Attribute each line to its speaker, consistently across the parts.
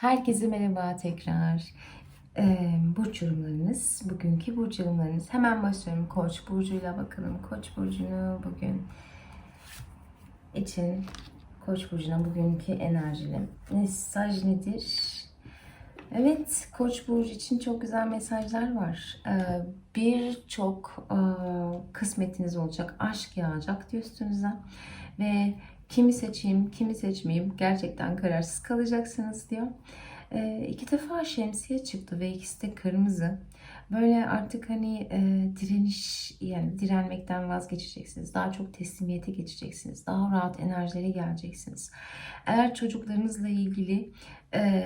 Speaker 1: Herkese merhaba tekrar. Ee, burç yorumlarınız, bugünkü burç yorumlarınız. Hemen başlıyorum Koç burcuyla bakalım. Koç burcunu bugün için Koç burcuna bugünkü enerjili mesaj nedir? Evet, Koç burcu için çok güzel mesajlar var. Ee, Birçok e, kısmetiniz olacak, aşk yağacak diyor üstünüze ve kimi seçeyim, kimi seçmeyeyim gerçekten kararsız kalacaksınız diyor. E, iki defa şemsiye çıktı ve ikisi de kırmızı. Böyle artık hani e, direniş yani direnmekten vazgeçeceksiniz. Daha çok teslimiyete geçeceksiniz. Daha rahat enerjilere geleceksiniz. Eğer çocuklarınızla ilgili e,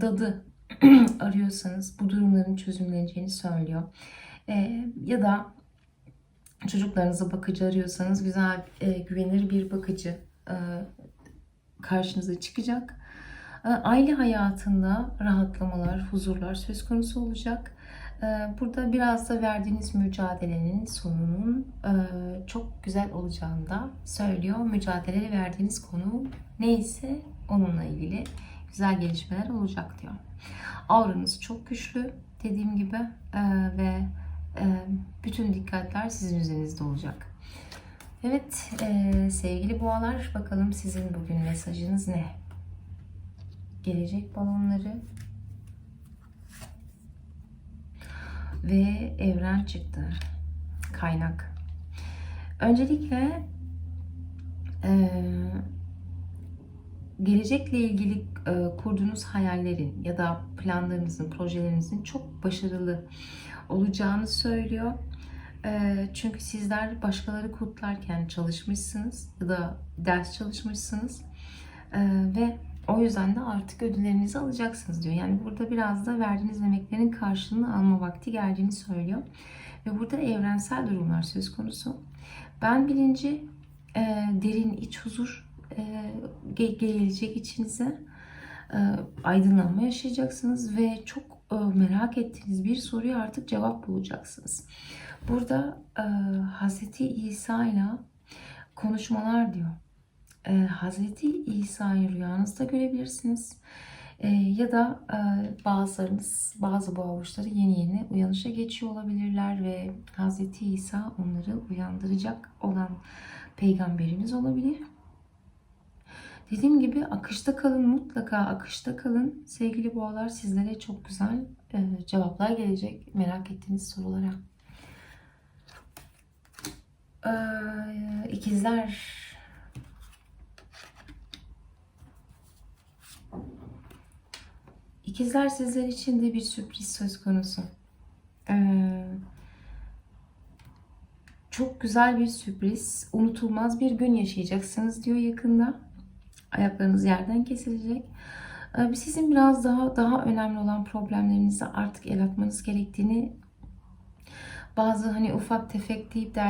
Speaker 1: dadı arıyorsanız bu durumların çözümleneceğini söylüyor. E, ya da çocuklarınıza bakıcı arıyorsanız güzel, e, güvenilir bir bakıcı karşınıza çıkacak. E, aile hayatında rahatlamalar, huzurlar söz konusu olacak. E, burada biraz da verdiğiniz mücadelenin sonunun e, çok güzel olacağını da söylüyor. Mücadele verdiğiniz konu neyse onunla ilgili güzel gelişmeler olacak diyor. Auranız çok güçlü dediğim gibi e, ve e, bütün dikkatler sizin üzerinizde olacak. Evet e, sevgili boğalar bakalım sizin bugün mesajınız ne? Gelecek balonları ve evren çıktı. Kaynak. Öncelikle e, gelecekle ilgili e, kurduğunuz hayallerin ya da planlarınızın, projelerinizin çok başarılı olacağını söylüyor. Çünkü sizler başkaları kutlarken çalışmışsınız ya da ders çalışmışsınız ve o yüzden de artık ödüllerinizi alacaksınız diyor. Yani burada biraz da verdiğiniz emeklerin karşılığını alma vakti geldiğini söylüyor. Ve burada evrensel durumlar söz konusu. Ben birinci derin iç huzur ge- gelecek içinize. Aydınlanma yaşayacaksınız ve çok merak ettiğiniz bir soruya artık cevap bulacaksınız. Burada e, Hazreti İsa ile konuşmalar diyor. E, Hazreti İsa'yı rüyanızda görebilirsiniz. E, ya da e, bazılarınız, bazı boğa burçları yeni yeni uyanışa geçiyor olabilirler ve Hazreti İsa onları uyandıracak olan peygamberimiz olabilir. Dediğim gibi akışta kalın, mutlaka akışta kalın. Sevgili boğalar sizlere çok güzel e, cevaplar gelecek merak ettiğiniz sorulara. Ee, ikizler İkizler sizler için de bir sürpriz söz konusu. Ee, çok güzel bir sürpriz, unutulmaz bir gün yaşayacaksınız diyor yakında. Ayaklarınız yerden kesilecek. Ee, Sizin biraz daha daha önemli olan problemlerinizi artık el atmanız gerektiğini bazı hani ufak tefek deyip de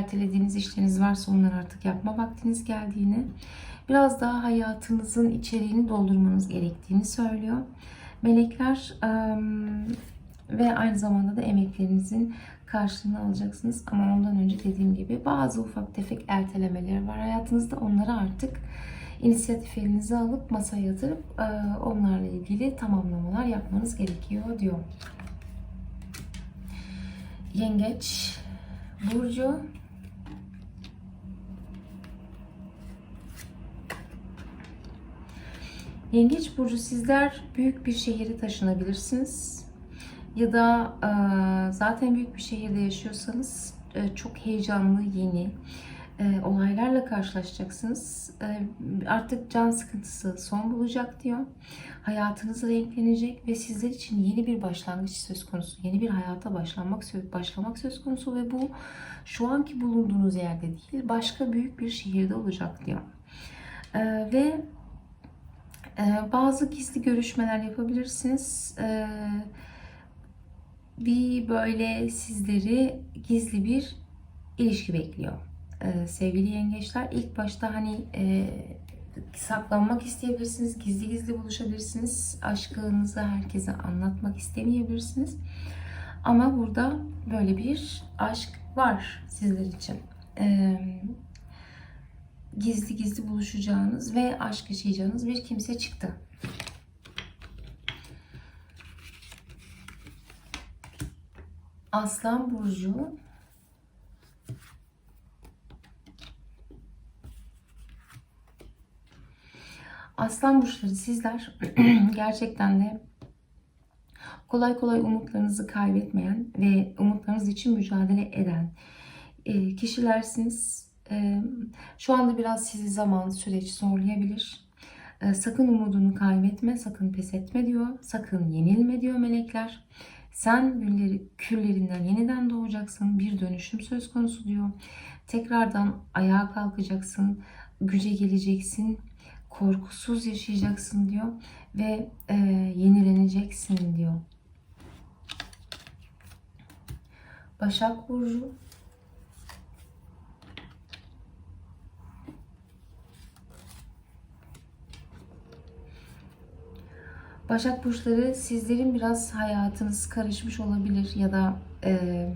Speaker 1: işleriniz varsa onları artık yapma vaktiniz geldiğini, biraz daha hayatınızın içeriğini doldurmanız gerektiğini söylüyor. Melekler ve aynı zamanda da emeklerinizin karşılığını alacaksınız. Ama ondan önce dediğim gibi bazı ufak tefek ertelemeler var hayatınızda. Onları artık inisiyatif elinize alıp masaya yatırıp onlarla ilgili tamamlamalar yapmanız gerekiyor diyor. Yengeç Burcu Yengeç Burcu sizler büyük bir şehire taşınabilirsiniz. Ya da zaten büyük bir şehirde yaşıyorsanız çok heyecanlı, yeni e, olaylarla karşılaşacaksınız. E, artık can sıkıntısı son bulacak diyor. Hayatınız renklenecek ve sizler için yeni bir başlangıç söz konusu. Yeni bir hayata başlamak başlamak söz konusu ve bu şu anki bulunduğunuz yerde değil, başka büyük bir şehirde olacak diyor. E, ve e, bazı gizli görüşmeler yapabilirsiniz. E, bir böyle sizleri gizli bir ilişki bekliyor. Ee, sevgili yengeçler ilk başta hani e, saklanmak isteyebilirsiniz, gizli gizli buluşabilirsiniz, aşkınızı herkese anlatmak istemeyebilirsiniz. Ama burada böyle bir aşk var sizler için. E, gizli gizli buluşacağınız ve aşk yaşayacağınız bir kimse çıktı. Aslan burcu Aslan burçları sizler gerçekten de kolay kolay umutlarınızı kaybetmeyen ve umutlarınız için mücadele eden e, kişilersiniz. E, şu anda biraz sizi zaman, süreç zorlayabilir. E, sakın umudunu kaybetme, sakın pes etme diyor. Sakın yenilme diyor melekler. Sen gülleri, küllerinden yeniden doğacaksın. Bir dönüşüm söz konusu diyor. Tekrardan ayağa kalkacaksın. Güce geleceksin. Korkusuz yaşayacaksın diyor. Ve e, yenileneceksin diyor. Başak Burcu Başak Burçları sizlerin biraz hayatınız karışmış olabilir ya da e,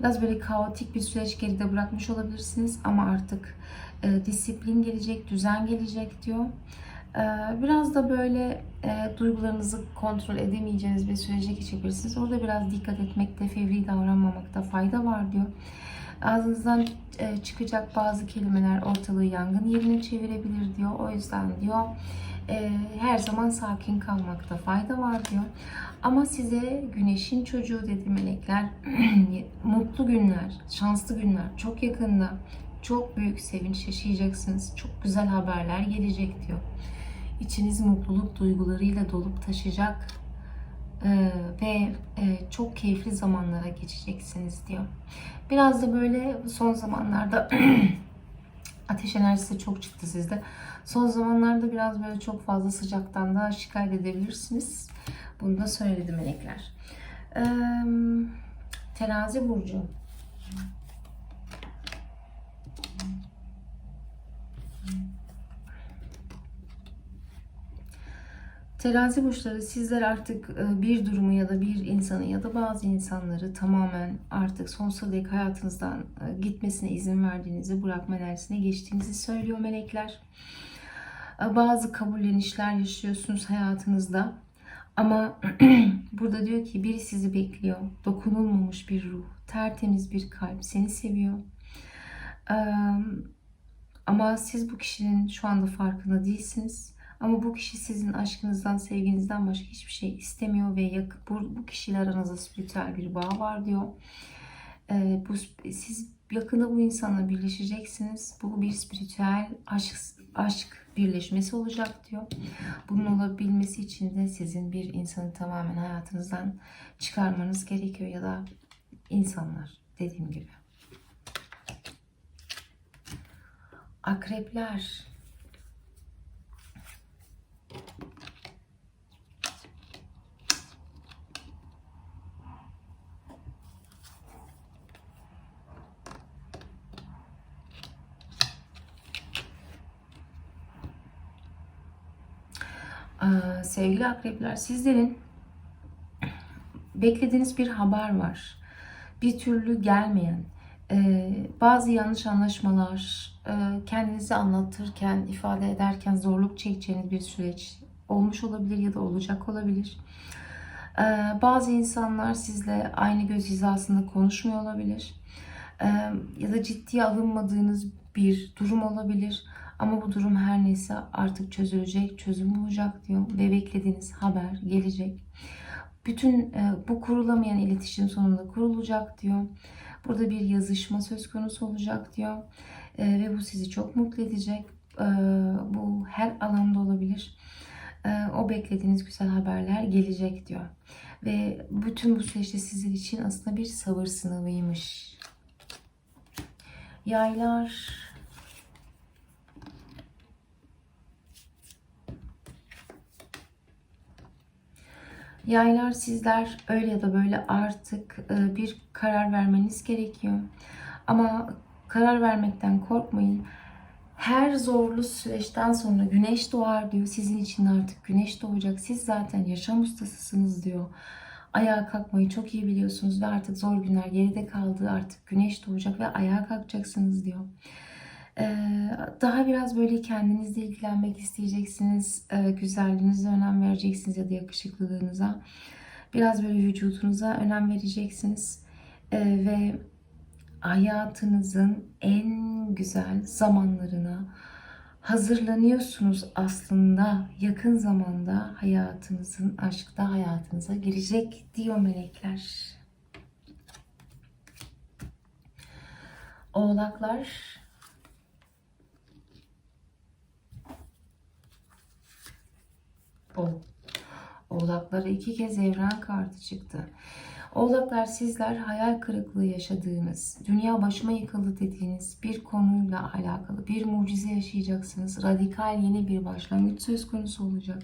Speaker 1: biraz böyle kaotik bir süreç geride bırakmış olabilirsiniz ama artık e, disiplin gelecek, düzen gelecek diyor. E, biraz da böyle e, duygularınızı kontrol edemeyeceğiniz bir sürece geçebilirsiniz. Orada biraz dikkat etmekte, fevri davranmamakta fayda var diyor. Ağzınızdan e, çıkacak bazı kelimeler ortalığı yangın yerine çevirebilir diyor. O yüzden diyor e, her zaman sakin kalmakta fayda var diyor. Ama size güneşin çocuğu dedi melekler. mutlu günler, şanslı günler çok yakında. Çok büyük sevinç yaşayacaksınız. Çok güzel haberler gelecek diyor. İçiniz mutluluk duygularıyla dolup taşacak ee, ve e, çok keyifli zamanlara geçeceksiniz diyor. Biraz da böyle son zamanlarda ateş enerjisi çok çıktı sizde. Son zamanlarda biraz böyle çok fazla sıcaktan da şikayet edebilirsiniz. Bunu da söyledi melekler. Ee, terazi burcu. Terazi burçları sizler artık e, bir durumu ya da bir insanı ya da bazı insanları tamamen artık sonsuza dek hayatınızdan e, gitmesine izin verdiğinizi, bırakma enerjisine geçtiğinizi söylüyor melekler. E, bazı kabullenişler yaşıyorsunuz hayatınızda. Ama burada diyor ki biri sizi bekliyor. Dokunulmamış bir ruh, tertemiz bir kalp seni seviyor. Ama siz bu kişinin şu anda farkında değilsiniz ama bu kişi sizin aşkınızdan, sevginizden başka hiçbir şey istemiyor ve bu, bu kişiyle aranızda spiritüel bir bağ var diyor. Ee, bu, siz yakında bu insanla birleşeceksiniz. Bu bir spiritüel aşk, aşk birleşmesi olacak diyor. Bunun olabilmesi için de sizin bir insanı tamamen hayatınızdan çıkarmanız gerekiyor ya da insanlar dediğim gibi. Akrepler Ee, sevgili akrepler sizlerin beklediğiniz bir haber var. Bir türlü gelmeyen, e, bazı yanlış anlaşmalar, e, kendinizi anlatırken, ifade ederken zorluk çekeceğiniz bir süreç olmuş olabilir ya da olacak olabilir. E, bazı insanlar sizle aynı göz hizasında konuşmuyor olabilir. Ya da ciddiye alınmadığınız bir durum olabilir. Ama bu durum her neyse artık çözülecek, çözüm bulacak diyor ve beklediğiniz haber gelecek. Bütün e, bu kurulamayan iletişim sonunda kurulacak diyor. Burada bir yazışma söz konusu olacak diyor. E, ve bu sizi çok mutlu edecek. E, bu her alanda olabilir. E, o beklediğiniz güzel haberler gelecek diyor. Ve bütün bu süreçte sizin için aslında bir sabır sınavıymış. Yaylar Yaylar sizler öyle ya da böyle artık e, bir karar vermeniz gerekiyor. Ama karar vermekten korkmayın. Her zorlu süreçten sonra güneş doğar diyor. Sizin için artık güneş doğacak. Siz zaten yaşam ustasısınız diyor. Ayağa kalkmayı çok iyi biliyorsunuz ve artık zor günler geride kaldı. Artık güneş doğacak ve ayağa kalkacaksınız diyor. Ee, daha biraz böyle kendinizle ilgilenmek isteyeceksiniz. Ee, güzelliğinize önem vereceksiniz ya da yakışıklılığınıza. Biraz böyle vücudunuza önem vereceksiniz. Ee, ve hayatınızın en güzel zamanlarına hazırlanıyorsunuz aslında yakın zamanda hayatınızın aşkta hayatınıza girecek diyor melekler. Oğlaklar Oğlaklara iki kez evren kartı çıktı. Oğlaklar sizler hayal kırıklığı yaşadığınız, dünya başıma yıkıldı dediğiniz bir konuyla alakalı bir mucize yaşayacaksınız. Radikal yeni bir başlangıç söz konusu olacak.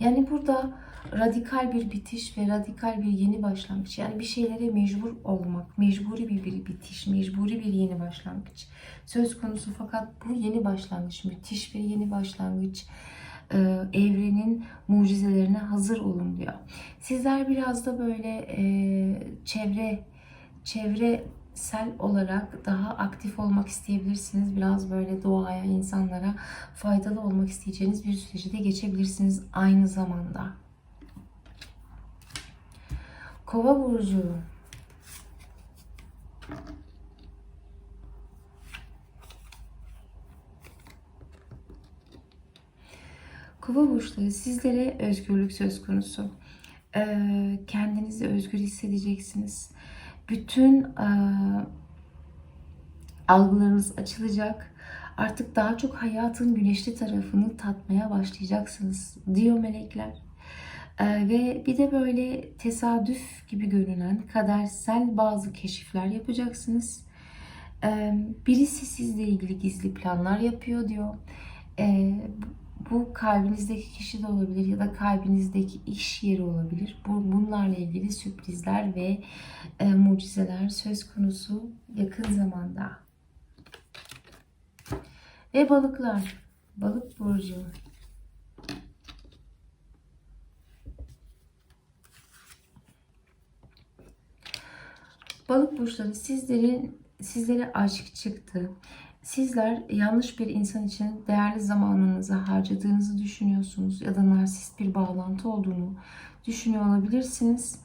Speaker 1: Yani burada radikal bir bitiş ve radikal bir yeni başlangıç. Yani bir şeylere mecbur olmak, mecburi bir, bir bitiş, mecburi bir yeni başlangıç söz konusu. Fakat bu yeni başlangıç, müthiş bir yeni başlangıç e, evrenin mucizelerine hazır olun diyor. Sizler biraz da böyle e, çevre çevresel olarak daha aktif olmak isteyebilirsiniz. Biraz böyle doğaya, insanlara faydalı olmak isteyeceğiniz bir süreci de geçebilirsiniz aynı zamanda. Kova burcu Kova burçları sizlere özgürlük söz konusu. Ee, kendinizi özgür hissedeceksiniz. Bütün e, algılarınız açılacak. Artık daha çok hayatın güneşli tarafını tatmaya başlayacaksınız diyor melekler. Ee, ve bir de böyle tesadüf gibi görünen kadersel bazı keşifler yapacaksınız. Ee, birisi sizle ilgili gizli planlar yapıyor diyor. Bu kalbinizdeki kişi de olabilir ya da kalbinizdeki iş yeri olabilir. Bu, bunlarla ilgili sürprizler ve e, mucizeler söz konusu yakın zamanda. Ve balıklar. Balık burcu. Balık burçları sizlerin sizlere aşk çıktı. Sizler yanlış bir insan için değerli zamanınızı harcadığınızı düşünüyorsunuz ya da narsist bir bağlantı olduğunu düşünüyor olabilirsiniz.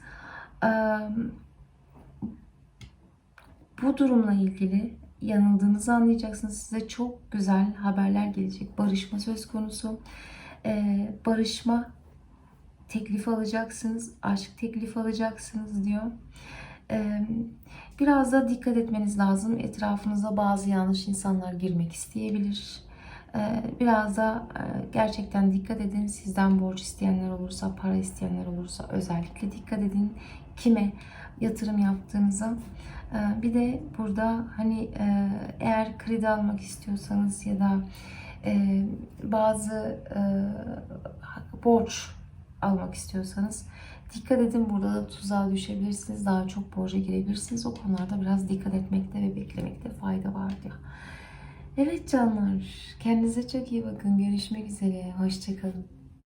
Speaker 1: Bu durumla ilgili yanıldığınızı anlayacaksınız. Size çok güzel haberler gelecek. Barışma söz konusu. Barışma teklifi alacaksınız. Aşk teklifi alacaksınız diyor. Biraz da dikkat etmeniz lazım. Etrafınıza bazı yanlış insanlar girmek isteyebilir. Biraz da gerçekten dikkat edin. Sizden borç isteyenler olursa, para isteyenler olursa özellikle dikkat edin. Kime yatırım yaptığınıza. Bir de burada hani eğer kredi almak istiyorsanız ya da bazı borç almak istiyorsanız Dikkat edin burada da tuzağa düşebilirsiniz. Daha çok borca girebilirsiniz. O konularda biraz dikkat etmekte ve beklemekte fayda var diyor. Evet canlar. Kendinize çok iyi bakın. Görüşmek üzere. Hoşçakalın.